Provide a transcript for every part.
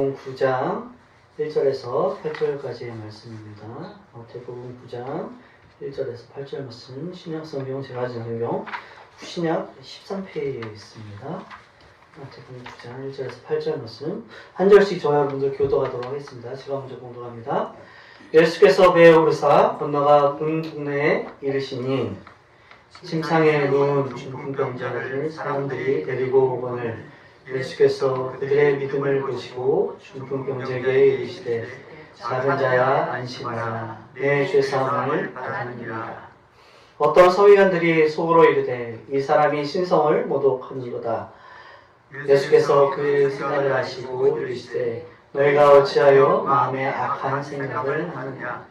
9장 1절에서 8절까지의 말씀입니다. 마태복음 9장 1절에서 8절 말씀 신약 성경 제가 가진 성경 신약 13페이지에 있습니다. 마태복음 9장 1절에서 8절 말씀 한 절씩 저와 여러분들 교도하도록 하겠습니다. 제가 먼저 공독합니다. 예수께서 배에 오르사 건너가 본 동네에 이르시니 침상에 누운 중풍병자를 사람들이 데리고 오거늘 예수께서 그들의 믿음을 보시고 중풍 병자에게 이르시되 작은 자야 안심하라. 내 죄사함을 받았느니라. 어떤 서기관들이 속으로 이르되 이 사람이 신성을 모독하는도다. 예수께서 그 생각을 하시고 이르시되 너희가 어찌하여 마음에 악한 생각을 하느냐?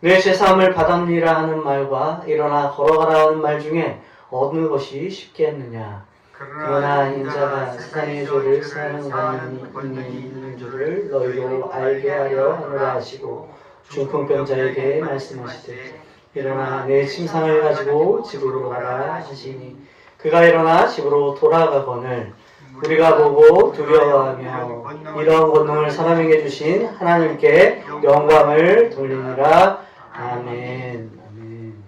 내 죄사함을 받았느니라 하는 말과 일어나 걸어가라 하는 말 중에 어느 것이 쉽겠느냐 그러나 인자가 세상의 죄를 사하는 관이 있는 줄을 너희도 알게 하려 하노라 하시고 중풍병자에게 말씀하시되 일어나 내 침상을 가지고 집으로 가라 하시니 그가 일어나 집으로 돌아가거늘 우리가 보고 두려워하며 이런 권능을 사람에게 주신 하나님께 영광을 돌리니라. 아멘. 아멘.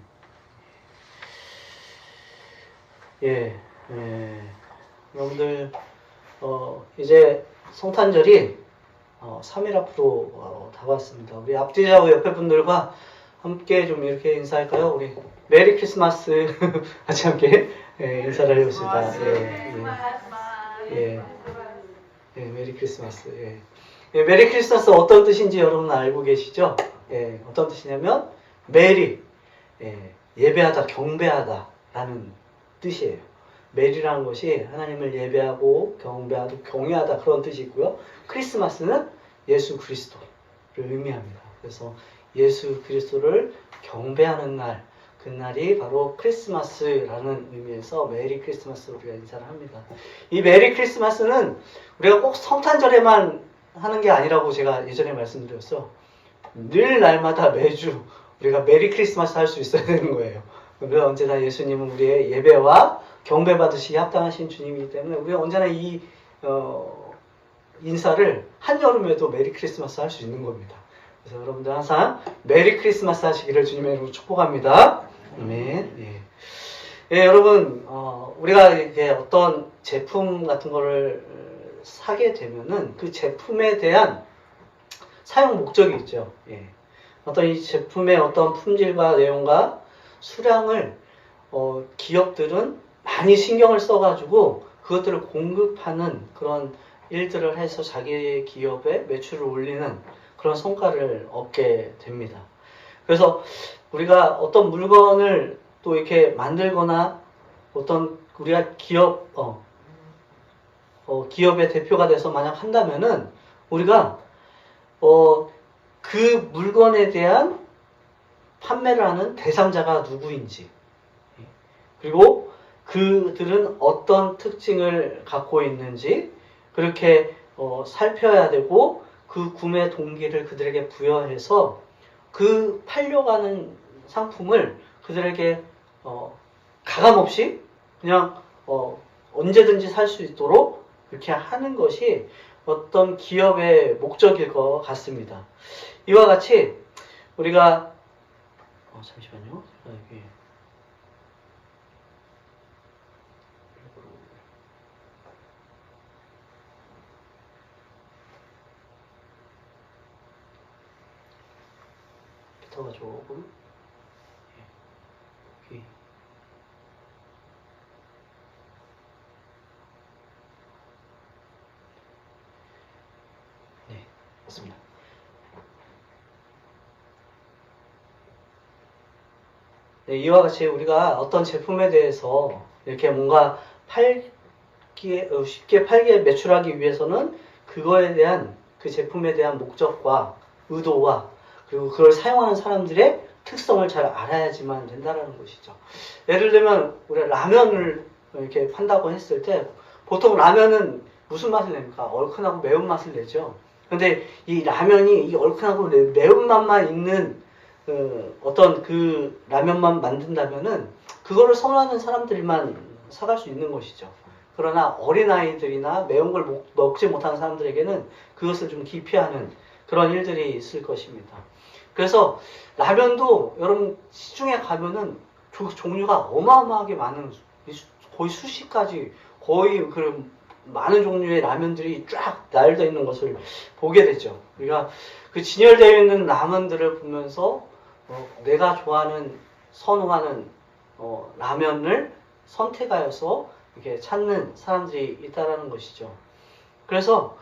예, 예. 여러분들 어, 이제 성탄절이 어, 3일 앞으로 어, 다가왔습니다. 우리 앞뒤자고 옆에 분들과 함께 좀 이렇게 인사할까요? 우리 메리 크리스마스 같이 함께 예, 인사를 해보겠습니다. 예, 예, 예, 예, 메리 크리스마스. 예. 예, 메리 크리스마스 어떤 뜻인지 여러분 알고 계시죠? 예, 어떤 뜻이냐면 메리 예, 예배하다, 경배하다라는 뜻이에요. 메리라는 것이 하나님을 예배하고 경배하고 경외하다 그런 뜻이 있고요. 크리스마스는 예수 그리스도를 의미합니다. 그래서 예수 그리스도를 경배하는 날, 그날이 바로 크리스마스라는 의미에서 메리 크리스마스 우리가 인사를 합니다. 이 메리 크리스마스는 우리가 꼭 성탄절에만 하는 게 아니라고 제가 예전에 말씀드렸어. 늘 날마다 매주 우리가 메리 크리스마스 할 수 있어야 되는 거예요. 우리가 언제나 예수님은 우리의 예배와 경배 받으시기 합당하신 주님이기 때문에 우리가 언제나 이 어, 인사를 한여름에도 메리 크리스마스 할 수 있는 겁니다. 그래서 여러분들 항상 메리 크리스마스 하시기를 주님의 이름으로 축복합니다. 아멘. 예. 예, 여러분, 어, 우리가 이게 어떤 제품 같은 거를 사게 되면은 그 제품에 대한 사용 목적이 있죠. 예. 어떤 이 제품의 어떤 품질과 내용과 수량을 어, 기업들은 많이 신경을 써가지고 그것들을 공급하는 그런 일들을 해서 자기 기업의 매출을 올리는 그런 성과를 얻게 됩니다. 그래서 우리가 어떤 물건을 또 이렇게 만들거나 어떤 우리가 기업 어, 어, 기업의 대표가 돼서 만약 한다면은 우리가 어, 그 물건에 대한 판매를 하는 대상자가 누구인지 그리고 그들은 어떤 특징을 갖고 있는지 그렇게 어, 살펴야 되고 그 구매 동기를 그들에게 부여해서 그 팔려가는 상품을 그들에게 어, 가감 없이 그냥 어, 언제든지 살 수 있도록 이렇게 하는 것이 어떤 기업의 목적일 것 같습니다. 이와 같이 우리가 어, 잠시만요. 제가 여기 기타가 조금. 예, 여기 네, 맞습니다. 네, 이와 같이 우리가 어떤 제품에 대해서 이렇게 뭔가 팔기에, 어, 쉽게 팔기에 매출하기 위해서는 그거에 대한 그 제품에 대한 목적과 의도와 그리고 그걸 사용하는 사람들의 특성을 잘 알아야지만 된다는 것이죠. 예를 들면 우리가 라면을 이렇게 판다고 했을 때 보통 라면은 무슨 맛을 냅니까? 얼큰하고 매운 맛을 내죠. 근데 이 라면이 이 얼큰하고 매- 매운 맛만 있는 어, 어떤 그 라면만 만든다면은 그거를 선호하는 사람들만 사갈 수 있는 것이죠. 그러나 어린아이들이나 매운 걸 먹, 먹지 못하는 사람들에게는 그것을 좀 기피하는 그런 일들이 있을 것입니다. 그래서 라면도 여러분 시중에 가면은 조- 종류가 어마어마하게 많은 수- 거의 수십 가지 거의 그런 많은 종류의 라면들이 쫙 나열되어 있는 것을 보게 되죠. 우리가 그 진열되어 있는 라면들을 보면서 어, 내가 좋아하는 선호하는 어, 라면을 선택하여서 이렇게 찾는 사람들이 있다라는 것이죠. 그래서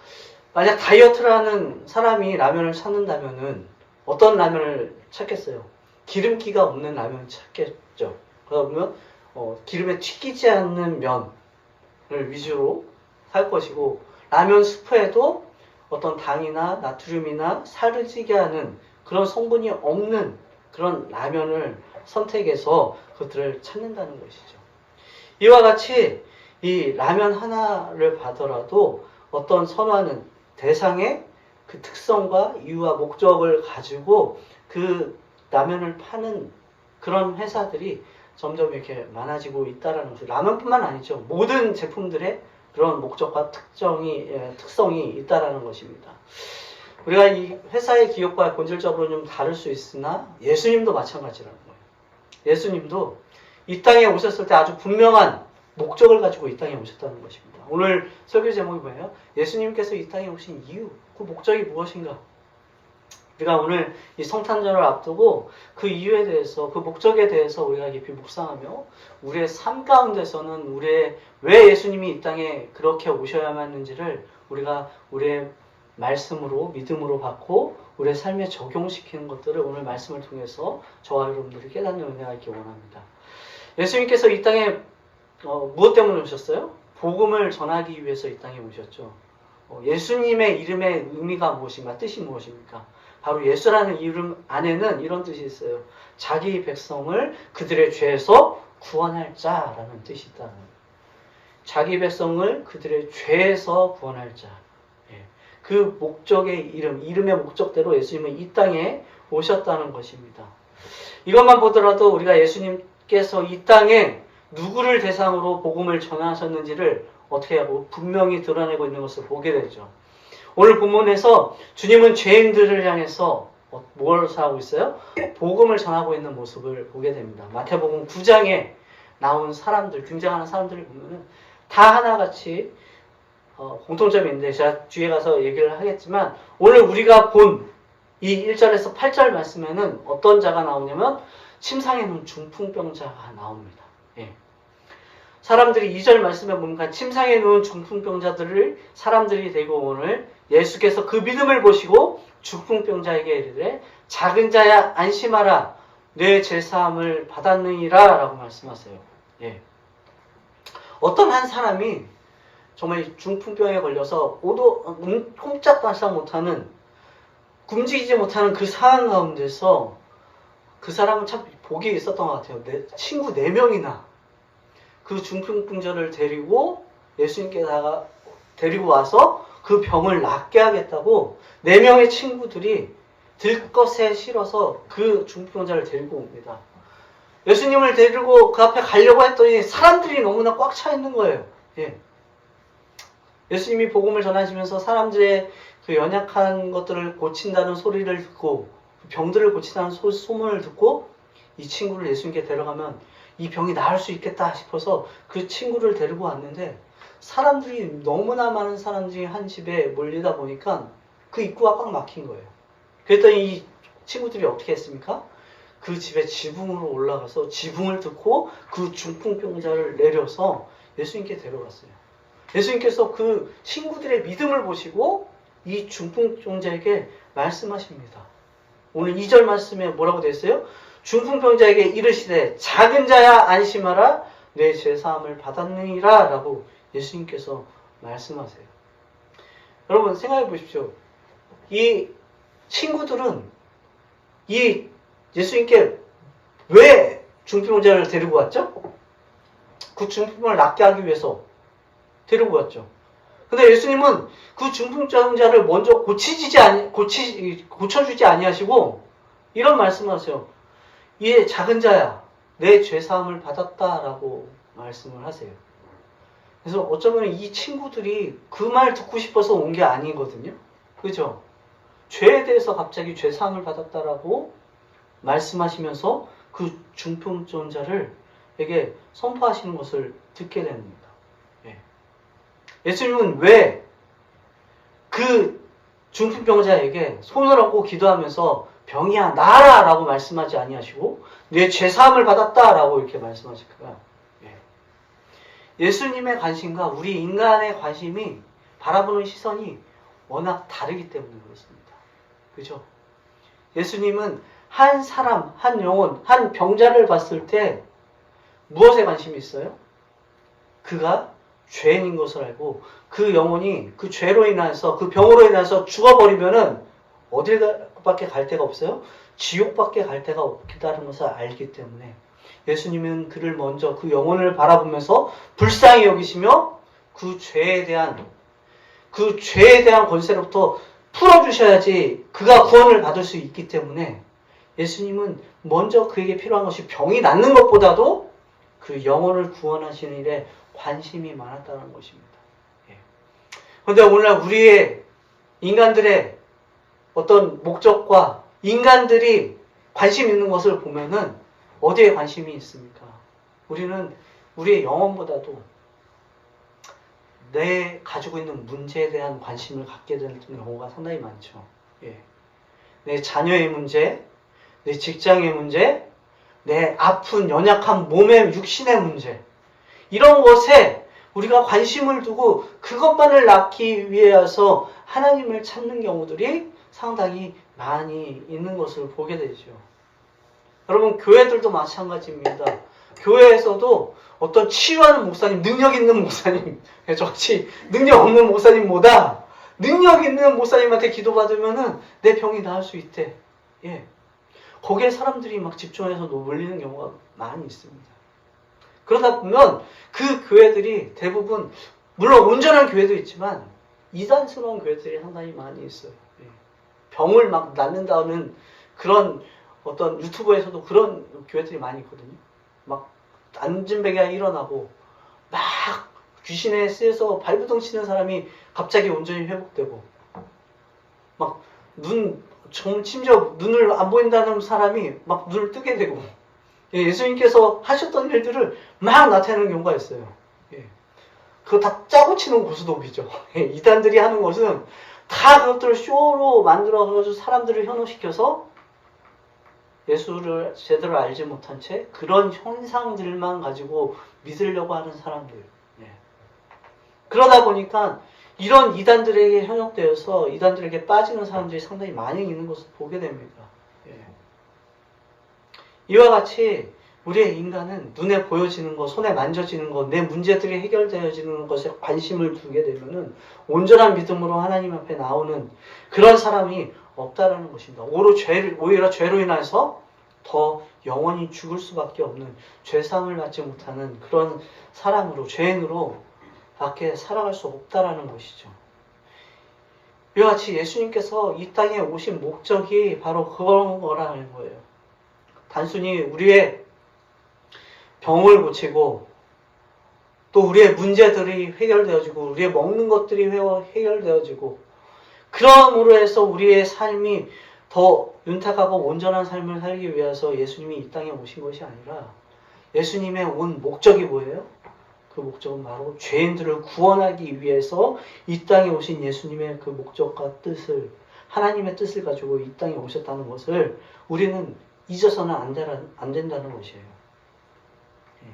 만약 다이어트를 하는 사람이 라면을 찾는다면은 어떤 라면을 찾겠어요? 기름기가 없는 라면을 찾겠죠. 그러면 어, 기름에 튀기지 않는 면을 위주로 살 것이고 라면 스프에도 어떤 당이나 나트륨이나 살을 찌게 하는 그런 성분이 없는 그런 라면을 선택해서 그것들을 찾는다는 것이죠. 이와 같이 이 라면 하나를 봐더라도 어떤 선호하는 대상의 그 특성과 이유와 목적을 가지고 그 라면을 파는 그런 회사들이 점점 이렇게 많아지고 있다라는 거죠. 라면뿐만 아니죠. 모든 제품들의 그런 목적과 특정이 예, 특성이 있다라는 것입니다. 우리가 이 회사의 기업과 본질적으로 좀 다를 수 있으나 예수님도 마찬가지라는 거예요. 예수님도 이 땅에 오셨을 때 아주 분명한 목적을 가지고 이 땅에 오셨다는 것입니다. 오늘 설교 제목이 뭐예요? 예수님께서 이 땅에 오신 이유, 그 목적이 무엇인가? 우리가 오늘 이 성탄절을 앞두고 그 이유에 대해서, 그 목적에 대해서 우리가 깊이 묵상하며 우리의 삶 가운데서는 우리의 왜 예수님이 이 땅에 그렇게 오셔야만 했는지를 우리가 우리의 말씀으로 믿음으로 받고 우리의 삶에 적용시키는 것들을 오늘 말씀을 통해서 저와 여러분들이 깨닫는 은혜가 있기 원합니다. 예수님께서 이 땅에 어, 무엇 때문에 오셨어요? 복음을 전하기 위해서 이 땅에 오셨죠. 어, 예수님의 이름의 의미가 무엇인가? 뜻이 무엇입니까? 바로 예수라는 이름 안에는 이런 뜻이 있어요. 자기 백성을 그들의 죄에서 구원할 자라는 뜻이 거예요. 자기 백성을 그들의 죄에서 구원할 자. 예. 그 목적의 이름, 이름의 목적대로 예수님은 이 땅에 오셨다는 것입니다. 이것만 보더라도 우리가 예수님께서 이 땅에 누구를 대상으로 복음을 전하셨는지를 어떻게 하고 분명히 드러내고 있는 것을 보게 되죠. 오늘 본문에서 주님은 죄인들을 향해서 어, 뭘 하고 있어요? 복음을 전하고 있는 모습을 보게 됩니다. 마태복음 9장에 나온 사람들, 등장하는 사람들을 보면은 다 하나같이 어, 공통점이 있는데 제가 뒤에 가서 얘기를 하겠지만 오늘 우리가 본 이 1절에서 8절 말씀에는 어떤 자가 나오냐면 침상에 누운 중풍병자가 나옵니다. 예. 사람들이 2절 말씀에 보니까 침상에 누운 중풍병자들을 사람들이 데리고 오늘 예수께서 그 믿음을 보시고 중풍병자에게 이르되 작은 자야 안심하라 내 죄사함을 받았느니라 라고 말씀하세요. 예. 어떤 한 사람이 정말 중풍병에 걸려서 오도 음, 꼼짝달싹 못하는 굶지지 못하는 그 상황 가운데서 그 사람은 참 복이 있었던 것 같아요. 내 친구 네 명이나 그 중풍병자를 데리고 예수님께 다가 데리고 와서 그 병을 낫게 하겠다고 네 명의 친구들이 들것에 실어서 그 중풍병자를 데리고 옵니다. 예수님을 데리고 그 앞에 가려고 했더니 사람들이 너무나 꽉 차 있는 거예요. 예. 예수님이 복음을 전하시면서 사람들의 그 연약한 것들을 고친다는 소리를 듣고 병들을 고친다는 소, 소문을 듣고 이 친구를 예수님께 데려가면 이 병이 나을 수 있겠다 싶어서 그 친구를 데리고 왔는데 사람들이 너무나 많은 사람들이 한 집에 몰리다 보니까 그 입구가 꽉 막힌 거예요. 그랬더니 이 친구들이 어떻게 했습니까? 그 집에 지붕으로 올라가서 지붕을 듣고 그 중풍병자를 내려서 예수님께 데려갔어요. 예수님께서 그 친구들의 믿음을 보시고 이 중풍병자에게 말씀하십니다. 오늘 2절 말씀에 뭐라고 되어 있어요? 중풍병자에게 이르시되 작은 자야 안심하라 내 죄사함을 받았느니라 라고 예수님께서 말씀하세요. 여러분 생각해 보십시오. 이 친구들은 이 예수님께 왜 중풍병자를 데리고 왔죠? 그 중풍병을 낫게 하기 위해서 데리고 왔죠. 근데 예수님은 그 중풍병자를 먼저 고치지 아니 고치 고쳐주지 아니하시고 이런 말씀하세요. 이 작은 자야 내 죄 사함을 받았다라고 말씀을 하세요. 그래서 어쩌면 이 친구들이 그 말 듣고 싶어서 온 게 아니거든요. 그죠? 죄에 대해서 갑자기 죄사함을 받았다라고 말씀하시면서 그 중풍전자를 에게 선포하시는 것을 듣게 됩니다. 예. 예수님은 왜 그 중풍병자에게 손을 얹고 기도하면서 병이야 나아라 라고 말씀하지 아니하시고 내 죄사함을 받았다라고 이렇게 말씀하실까요? 예. 예수님의 관심과 우리 인간의 관심이 바라보는 시선이 워낙 다르기 때문에 그렇습니다. 그죠? 예수님은 한 사람, 한 영혼, 한 병자를 봤을 때 무엇에 관심이 있어요? 그가 죄인인 것을 알고 그 영혼이 그 죄로 인해서 그 병으로 인해서 죽어버리면은 어딜밖에 갈 데가 없어요? 지옥밖에 갈 데가 없다는 것을 알기 때문에 예수님은 그를 먼저 그 영혼을 바라보면서 불쌍히 여기시며 그 죄에 대한 그 죄에 대한 권세로부터 풀어주셔야지 그가 구원을 받을 수 있기 때문에 예수님은 먼저 그에게 필요한 것이 병이 낫는 것보다도 그 영혼을 구원하시는 일에 관심이 많았다는 것입니다. 예. 그런데 오늘날 우리의 인간들의 어떤 목적과 인간들이 관심 있는 것을 보면은 어디에 관심이 있습니까? 우리는 우리의 영혼보다도 내 가지고 있는 문제에 대한 관심을 갖게 되는 경우가 상당히 많죠. 예. 내 자녀의 문제, 내 직장의 문제, 내 아픈 연약한 몸의 육신의 문제 이런 것에 우리가 관심을 두고 그것만을 낳기 위해서 하나님을 찾는 경우들이 상당히 많이 있는 것을 보게 되죠. 여러분 교회들도 마찬가지입니다. 교회에서도 어떤 치유하는 목사님, 능력 있는 목사님, 저같이 능력 없는 목사님보다 능력 있는 목사님한테 기도받으면은 내 병이 나을 수 있대. 예. 거기에 사람들이 막 집중해서 놀리는 경우가 많이 있습니다. 그러다 보면 그 교회들이 대부분 물론 온전한 교회도 있지만 이단스러운 교회들이 상당히 많이 있어요. 예. 병을 막 낫는다는 그런 어떤 유튜브에서도 그런 교회들이 많이 있거든요. 막 안진뱅이가 일어나고 막 귀신에 쓰여서 발부동 치는 사람이 갑자기 온전히 회복되고 막 눈 심지어 눈을 안 보인다는 사람이 막 눈을 뜨게 되고 예, 예수님께서 하셨던 일들을 막 나타내는 경우가 있어요. 예. 그거 다 짜고 치는 고스톱이죠. 예, 이단들이 하는 것은 다 그것들을 쇼로 만들어가지고 사람들을 현혹시켜서 예수를 제대로 알지 못한 채 그런 현상들만 가지고 믿으려고 하는 사람들. 예. 그러다 보니까 이런 이단들에게 현혹되어서 이단들에게 빠지는 사람들이 상당히 많이 있는 것을 보게 됩니다. 예. 이와 같이 우리의 인간은 눈에 보여지는 것, 손에 만져지는 것, 내 문제들이 해결되어지는 것에 관심을 두게 되면은 온전한 믿음으로 하나님 앞에 나오는 그런 사람이 없다라는 것입니다. 오히려 죄를, 오히려 죄로 인해서 더 영원히 죽을 수밖에 없는 죄상을 받지 못하는 그런 사람으로, 죄인으로 밖에 살아갈 수 없다라는 것이죠. 이와 같이 예수님께서 이 땅에 오신 목적이 바로 그런 거라는 거예요. 단순히 우리의 병을 고치고 또 우리의 문제들이 해결되어지고 우리의 먹는 것들이 해결되어지고 그럼으로 해서 우리의 삶이 더 윤택하고 온전한 삶을 살기 위해서 예수님이 이 땅에 오신 것이 아니라 예수님의 온 목적이 뭐예요? 그 목적은 바로 죄인들을 구원하기 위해서 이 땅에 오신 예수님의 그 목적과 뜻을 하나님의 뜻을 가지고 이 땅에 오셨다는 것을 우리는 잊어서는 안 된다는 것이에요. 예.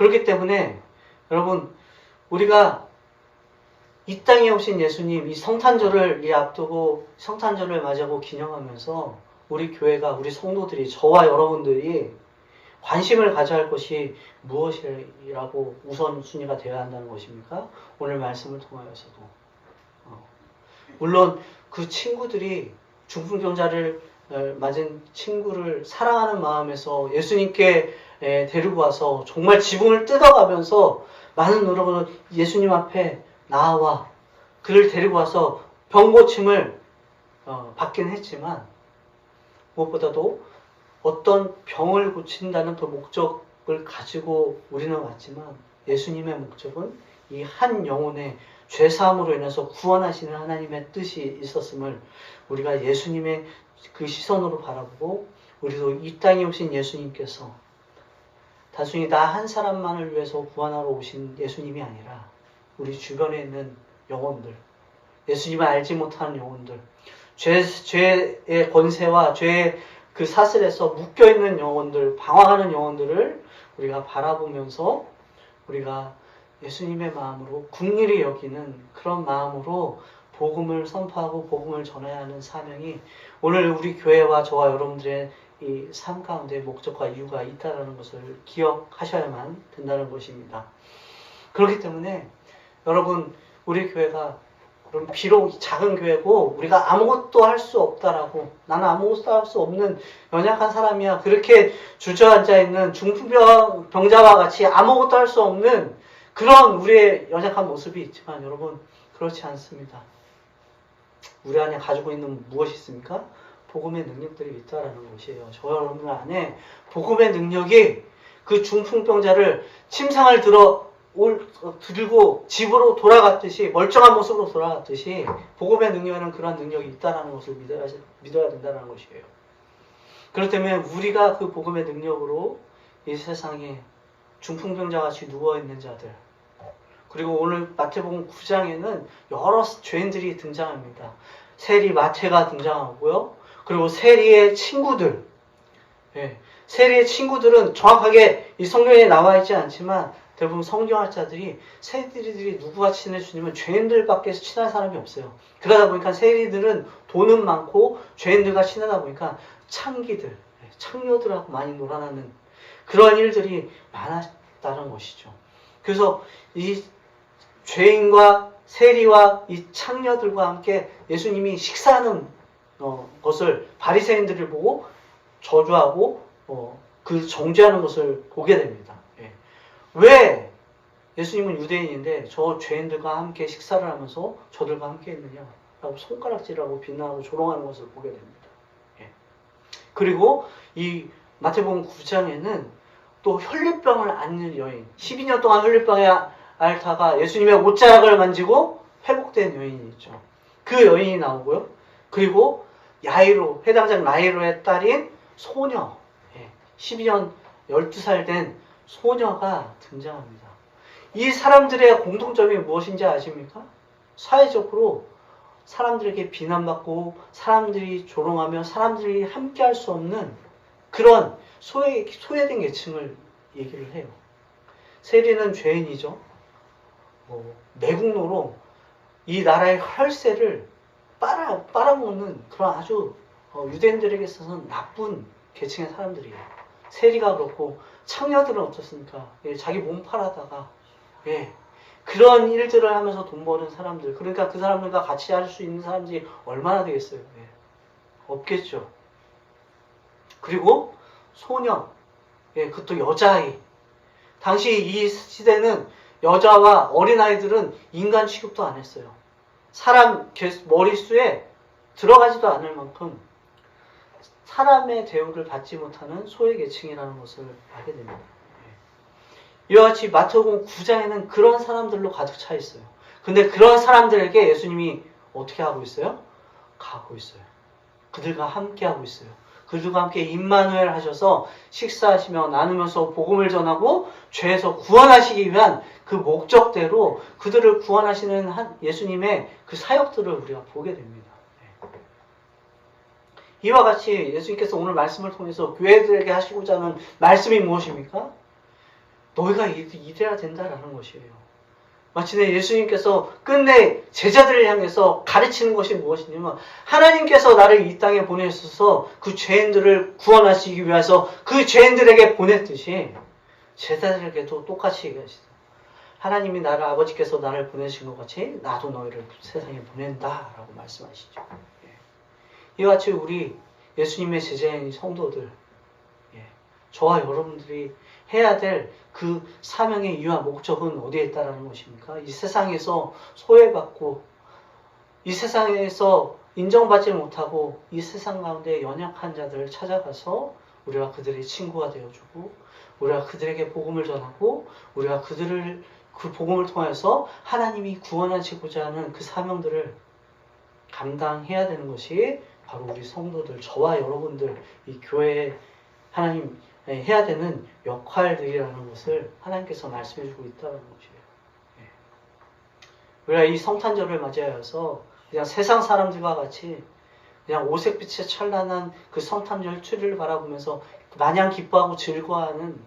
그렇기 때문에 여러분 우리가 이 땅에 오신 예수님 이 성탄절을 이 앞두고 성탄절을 맞이하고 기념하면서 우리 교회가 우리 성도들이 저와 여러분들이 관심을 가져야 할 것이 무엇이라고 우선순위가 되어야 한다는 것입니까? 오늘 말씀을 통하여서도. 어. 물론 그 친구들이 중풍병자를 맞은 친구를 사랑하는 마음에서 예수님께 데리고 와서 정말 지붕을 뜯어가면서 많은 노력으로 예수님 앞에 나와 그를 데리고 와서 병고침을 어, 받긴 했지만 무엇보다도 어떤 병을 고친다는 그 목적을 가지고 우리는 왔지만 예수님의 목적은 이 한 영혼의 죄사함으로 인해서 구원하시는 하나님의 뜻이 있었음을 우리가 예수님의 그 시선으로 바라보고 우리도 이 땅에 오신 예수님께서 단순히 나 한 사람만을 위해서 구원하러 오신 예수님이 아니라 우리 주변에 있는 영혼들, 예수님을 알지 못하는 영혼들, 죄, 죄의 권세와 죄의 그 사슬에서 묶여 있는 영혼들, 방황하는 영혼들을 우리가 바라보면서 우리가 예수님의 마음으로 국리를 여기는 그런 마음으로 복음을 선포하고 복음을 전해야 하는 사명이 오늘 우리 교회와 저와 여러분들의 이 삶 가운데 목적과 이유가 있다는 것을 기억하셔야만 된다는 것입니다. 그렇기 때문에 여러분 우리 교회가 그럼 비록 작은 교회고 우리가 아무것도 할 수 없다라고 나는 아무것도 할 수 없는 연약한 사람이야 그렇게 주저앉아 있는 중풍병 병자와 같이 아무것도 할 수 없는 그런 우리의 연약한 모습이 있지만 여러분 그렇지 않습니다. 우리 안에 가지고 있는 무엇이 있습니까? 복음의 능력들이 있다라는 것이에요. 저 여러분 안에 복음의 능력이 그 중풍병자를 침상을 들어 올, 들고 집으로 돌아갔듯이 멀쩡한 모습으로 돌아갔듯이 복음의 능력에는 그런 능력이 있다라는 것을 믿어야, 믿어야 된다는 것이에요. 그렇기 때문에 우리가 그 복음의 능력으로 이 세상에 중풍병자 같이 누워있는 자들 그리고 오늘 마태복음 9장에는 여러 죄인들이 등장합니다. 세리 마태가 등장하고요. 그리고 세리의 친구들 예, 세리의 친구들은 정확하게 이 성경에 나와 있지 않지만 대부분 성경학자들이 세리들이 누구와 친해지냐면 죄인들밖에 친한 사람이 없어요. 그러다 보니까 세리들은 돈은 많고 죄인들과 친하다 보니까 창기들, 예, 창녀들하고 많이 놀아나는 그런 일들이 많았다는 것이죠. 그래서 이 죄인과 세리와 이 창녀들과 함께 예수님이 식사하는 어, 것을 바리새인들을 보고 저주하고 어, 그 정죄하는 것을 보게 됩니다. 예. 왜 예수님은 유대인인데 저 죄인들과 함께 식사를 하면서 저들과 함께 있느냐 라고 손가락질하고 비난하고 조롱하는 것을 보게 됩니다. 예. 그리고 이 마태복음 9장에는 또 혈류병을 앓는 여인, 12년 동안 혈류병에 앓다가 예수님의 옷자락을 만지고 회복된 여인이 있죠. 그 여인이 나오고요. 그리고 야이로, 해당장 야이로의 딸인 소녀, 12년 12살 된 소녀가 등장합니다. 이 사람들의 공통점이 무엇인지 아십니까? 사회적으로 사람들에게 비난받고 사람들이 조롱하며 사람들이 함께 할 수 없는 그런 소외, 소외된 계층을 얘기를 해요. 세리는 죄인이죠. 뭐, 매국노로 이 나라의 혈세를 빨아, 빨아먹는 그런 아주 어, 유대인들에게 있어서는 나쁜 계층의 사람들이에요. 세리가 그렇고 창녀들은 어떻습니까? 예, 자기 몸 팔아다가 예, 그런 일들을 하면서 돈 버는 사람들 그러니까 그 사람들과 같이 할 수 있는 사람들이 얼마나 되겠어요? 예, 없겠죠. 그리고 소녀, 예, 그것도 여자아이. 당시 이 시대는 여자와 어린아이들은 인간 취급도 안 했어요. 사람 개- 머릿수에 들어가지도 않을 만큼 사람의 대우를 받지 못하는 소외 계층이라는 것을 알게 됩니다. 예. 이와 같이 마태복음 9장에는 그런 사람들로 가득 차 있어요. 근데 그런 사람들에게 예수님이 어떻게 하고 있어요? 가고 있어요. 그들과 함께 하고 있어요. 그들과 함께 임마누엘 하셔서 식사하시며 나누면서 복음을 전하고 죄에서 구원하시기 위한 그 목적대로 그들을 구원하시는 한 예수님의 그 사역들을 우리가 보게 됩니다. 네. 이와 같이 예수님께서 오늘 말씀을 통해서 교회들에게 하시고자 하는 말씀이 무엇입니까? 너희가 이래야 된다라는 것이에요. 마침내 예수님께서 끝내 제자들을 향해서 가르치는 것이 무엇이냐면 하나님께서 나를 이 땅에 보내셔서 그 죄인들을 구원하시기 위해서 그 죄인들에게 보냈듯이 제자들에게도 똑같이 얘기하시다. 하나님이 나를 아버지께서 나를 보내신 것 같이 나도 너희를 세상에 보낸다라고 말씀하시죠. 예. 이와 같이 우리 예수님의 제자인 성도들, 예. 저와 여러분들이 해야 될 그 사명의 이유와 목적은 어디에 있다라는 것입니까? 이 세상에서 소외받고 이 세상에서 인정받지 못하고 이 세상 가운데 연약한 자들을 찾아가서 우리가 그들의 친구가 되어주고 우리가 그들에게 복음을 전하고 우리가 그들을 그 복음을 통해서 하나님이 구원하시고자 하는 그 사명들을 감당해야 되는 것이 바로 우리 성도들 저와 여러분들 이 교회에 하나님 예, 해야 되는 역할들이라는 것을 하나님께서 말씀해 주고 있다는 것이에요. 예. 우리가 이 성탄절을 맞이하여서 그냥 세상 사람들과 같이 그냥 오색빛의 찬란한 그 성탄절 추리를 바라보면서 마냥 기뻐하고 즐거워하는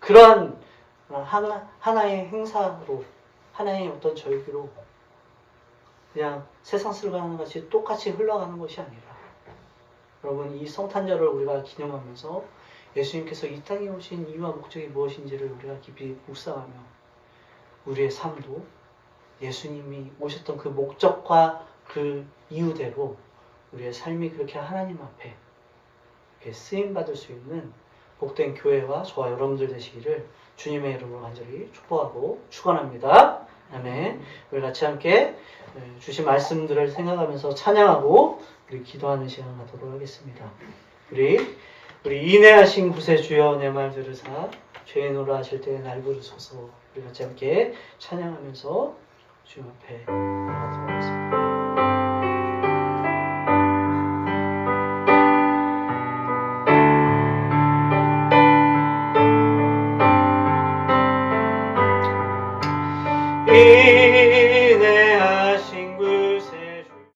그러한 하나, 하나의 행사로 하나의 어떤 절기로 그냥 세상 슬가는 같이 똑같이 흘러가는 것이 아니라 여러분 이 성탄절을 우리가 기념하면서 예수님께서 이 땅에 오신 이유와 목적이 무엇인지를 우리가 깊이 묵상하며 우리의 삶도 예수님이 오셨던 그 목적과 그 이유대로 우리의 삶이 그렇게 하나님 앞에 쓰임 받을 수 있는 복된 교회와 저와 여러분들 되시기를 주님의 이름으로 간절히 축복하고 축원합니다. 아멘. 우리 같이 함께 예, 주신 말씀들을 생각하면서 찬양하고 우리 기도하는 시간 갖도록 하겠습니다. 우리 우리 인내하신 구세주여 내 말 들으사 죄인으로 하실 때에 날 부르소서 우리 같이 함께 찬양하면서 주님 앞에 나가도록 하겠습니다.